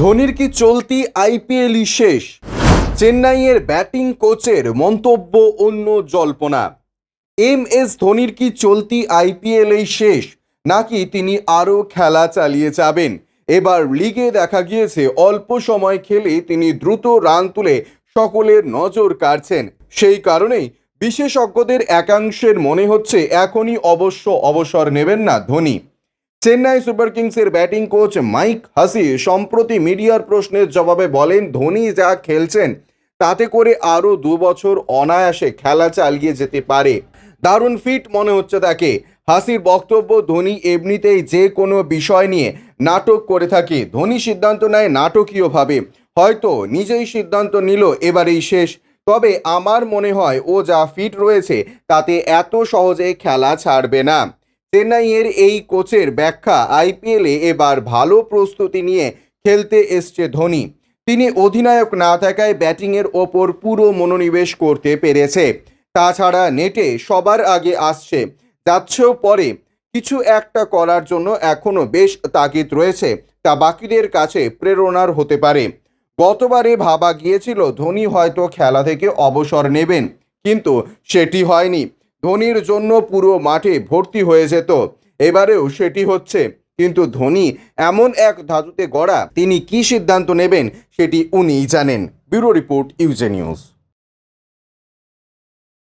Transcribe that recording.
ধোনির কি চলতি আইপিএলই শেষ? চেন্নাইয়ের ব্যাটিং কোচের মন্তব্য অন্য জল্পনা। এম এস ধোনির কি চলতি আইপিএলই শেষ? নাকি তিনি আরও খেলা চালিয়ে যাবেন? এবার লিগে দেখা গিয়েছে, অল্প সময় খেলে তিনি দ্রুত রান তুলে সকলের নজর কাড়ছেন। সেই কারণেই বিশেষজ্ঞদের একাংশের মনে হচ্ছে, এখনই অবশ্য অবসর নেবেন না ধোনি। চেন্নাই সুপার কিংসের ব্যাটিং কোচ মাইক হাসি সম্প্রতি মিডিয়ার প্রশ্নের জবাবে বলেন, ধোনি যা খেলছেন, তাতে করে আরও দু বছর অনায়াসে খেলা চালিয়ে যেতে পারে। দারুণ ফিট মনে হচ্ছে তাকে। হাসির বক্তব্য, ধোনি এমনিতেই যে কোনো বিষয় নিয়ে নাটক করে থাকে। ধোনি সিদ্ধান্ত নেয় নাটকীয়ভাবে। হয়তো নিজেই সিদ্ধান্ত নিল এবারেই শেষ। তবে আমার মনে হয় ও যা ফিট রয়েছে, তাতে এত সহজে খেলা ছাড়বে না। চেন্নাইয়ের এই কোচের ব্যাখ্যা আইপিএলে এবার ভালো প্রস্তুতি নিয়ে খেলতে এসছে ধোনি। তিনি অধিনায়ক না থাকায় ব্যাটিংয়ের ওপর পুরো মনোনিবেশ করতে পেরেছে। তাছাড়া নেটে সবার আগে আসছে, যাচ্ছেও পরে। কিছু একটা করার জন্য এখনও বেশ তাগিদ রয়েছে, তা বাকিদের কাছে প্রেরণার হতে পারে। গতবারে ভাবা গিয়েছিল, ধোনি হয়তো খেলা থেকে অবসর নেবেন, কিন্তু সেটি হয়নি। ধোনির জন্য পুরো মাঠে ভর্তি হয়ে যেত। এবারেও সেটি হচ্ছে। কিন্তু ধোনি এমন এক ধাতুতে গড়া, তিনি কি সিদ্ধান্ত নেবেন সেটি উনিই জানেন। ব্যুরো রিপোর্ট, ইউজে নিউজ।